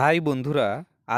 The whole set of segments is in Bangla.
হাই বন্ধুরা,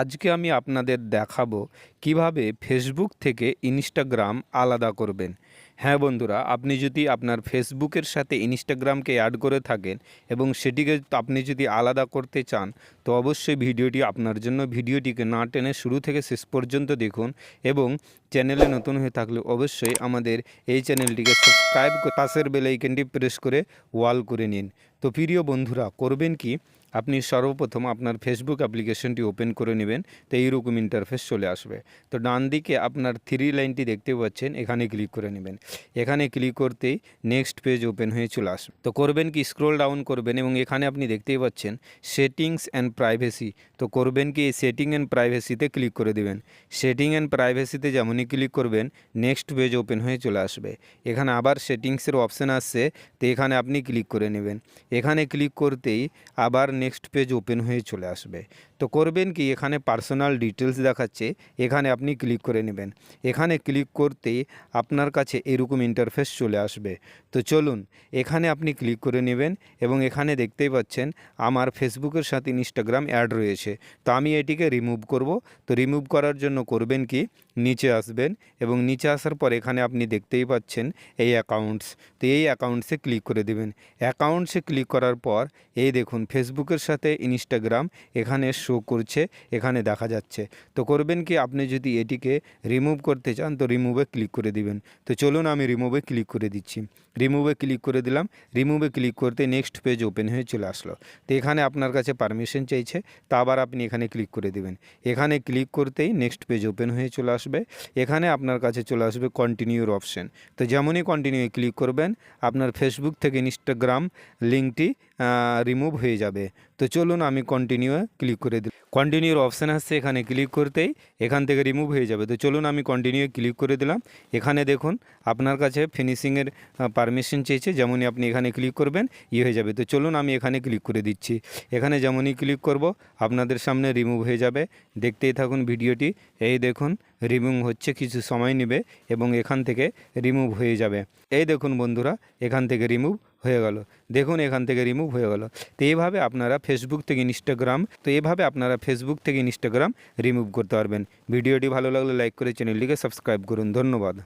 আজকে আমি আপনাদের দেখাবো কীভাবে ফেসবুক থেকে ইনস্টাগ্রাম আলাদা করবেন। হ্যাঁ বন্ধুরা, আপনি যদি আপনার ফেসবুকের সাথে ইনস্টাগ্রামকে অ্যাড করে থাকেন এবং সেটিকে আপনি যদি আলাদা করতে চান, তো অবশ্যই ভিডিওটি আপনার জন্য, ভিডিওটিকে না টেনে শুরু থেকে শেষ পর্যন্ত দেখুন এবং চ্যানেলে নতুন হয়ে থাকলে অবশ্যই আমাদের এই চ্যানেলটিকে সাবস্ক্রাইব করে পাশের বেল আইকনটি প্রেস করে ওয়াল করে নিন। তো প্রিয় বন্ধুরা, করবেন কি? আপনি সর্বপ্রথম আপনার ফেসবুক অ্যাপ্লিকেশনটি ওপেন করে নেবেন, তো এইরকম ইন্টারফেস চলে আসবে। তো ডান দিকে আপনার থ্রি লাইনটি দেখতে পাচ্ছেন, এখানে ক্লিক করে নেবেন। এখানে ক্লিক করতেই নেক্সট পেজ ওপেন হয়ে চলে আসবে তো করবেন কি স্ক্রোল ডাউন করবেন এবং এখানে আপনি দেখতেই পাচ্ছেন সেটিংস অ্যান্ড প্রাইভেসি তো করবেন কি, এই সেটিং অ্যান্ড প্রাইভেসিতে ক্লিক করে দেবেন। সেটিং অ্যান্ড প্রাইভেসিতে যেমনই ক্লিক করবেন নেক্সট পেজ ওপেন হয়ে চলে আসবে। এখানে আবার সেটিংসের অপশান আসছে, তো এখানে আপনি ক্লিক করে নেবেন। এখানে ক্লিক করতেই আবার নেক্সট পেজ ওপেন হয়ে চলে আসবে। তো করবেন কি, এখানে পার্সোনাল ডিটেলস দেখাচ্ছে, এখানে আপনি ক্লিক করে নেবেন। এখানে ক্লিক করতেই আপনার কাছে এরকম ইন্টারফেস চলে আসবে। তো চলুন, এখানে আপনি ক্লিক করে নেবেন এবং এখানে দেখতেই পাচ্ছেন আমার ফেসবুকের সাথে ইনস্টাগ্রাম অ্যাড রয়েছে। তো আমি এটিকে রিমুভ করব। তো রিমুভ করার জন্য করবেন কি, নিচে আসবেন এবং নিচে আসার পর এখানে আপনি দেখতেই পাচ্ছেন এই অ্যাকাউন্টস তো এই অ্যাকাউন্টসে ক্লিক করে দেবেন। অ্যাকাউন্টসে ক্লিক করার পর এই দেখুন ফেসবুকের সাথে ইনস্টাগ্রাম এখানে শো করছে, এখানে দেখা যাচ্ছে। তো করবেন কি, আপনি যদি এটিকে রিমুভ করতে চান, তো রিমুভে ক্লিক করে দিবেন। তো চলুন আমি রিমুভে ক্লিক করে দিচ্ছি। রিমুভে ক্লিক করে দিলাম। রিমুভে ক্লিক করতে নেক্সট পেজ ওপেন হয়ে চলে আসলো। তো এখানে আপনার কাছে পারমিশন চাইছে, তা আবার আপনি এখানে ক্লিক করে দিবেন। এখানে ক্লিক করতেই নেক্সট পেজ ওপেন হয়ে চলে আসবে। এখানে আপনার কাছে চলে আসবে কন্টিনিউর অপশন তো যেমনই কন্টিনিউ ক্লিক করবেন, আপনার ফেসবুক থেকে ইনস্টাগ্রাম লিঙ্কটি রিমুভ হয়ে যাবে। তো চলুন আমি কন্টিনিউ ক্লিক করে দিই। কন্টিনিউর অপশান আসছে এখানে ক্লিক করতেই এখান থেকে রিমুভ হয়ে যাবে। তো চলুন আমি কন্টিনিউ ক্লিক করে দিলাম। এখানে দেখুন, আপনার কাছে ফিনিশিংয়ের পারমিশন চেয়েছে, যেমনই আপনি এখানে ক্লিক করবেন ইয়ে হয়ে যাবে। তো চলুন আমি এখানে ক্লিক করে দিচ্ছি। এখানে যেমনই ক্লিক করব, আপনাদের সামনে রিমুভ হয়ে যাবে। দেখতেই থাকুন ভিডিওটি। এই দেখুন রিমুভ হচ্ছে, কিছু সময় নেবে এবং এখান থেকে রিমুভ হয়ে যাবে। এই দেখুন বন্ধুরা, এখান থেকে রিমুভ হয়ে গেল। দেখুন এখান থেকে রিমুভ হয়ে গেল। তো এইভাবে আপনারা ফেসবুক থেকে ইনস্টাগ্রাম তো এভাবে আপনারা ফেসবুক থেকে ইনস্টাগ্রাম রিমুভ করতে পারবেন। ভিডিওটি ভালো লাগলে লাইক করে চ্যানেলটিকে সাবস্ক্রাইব করুন। ধন্যবাদ।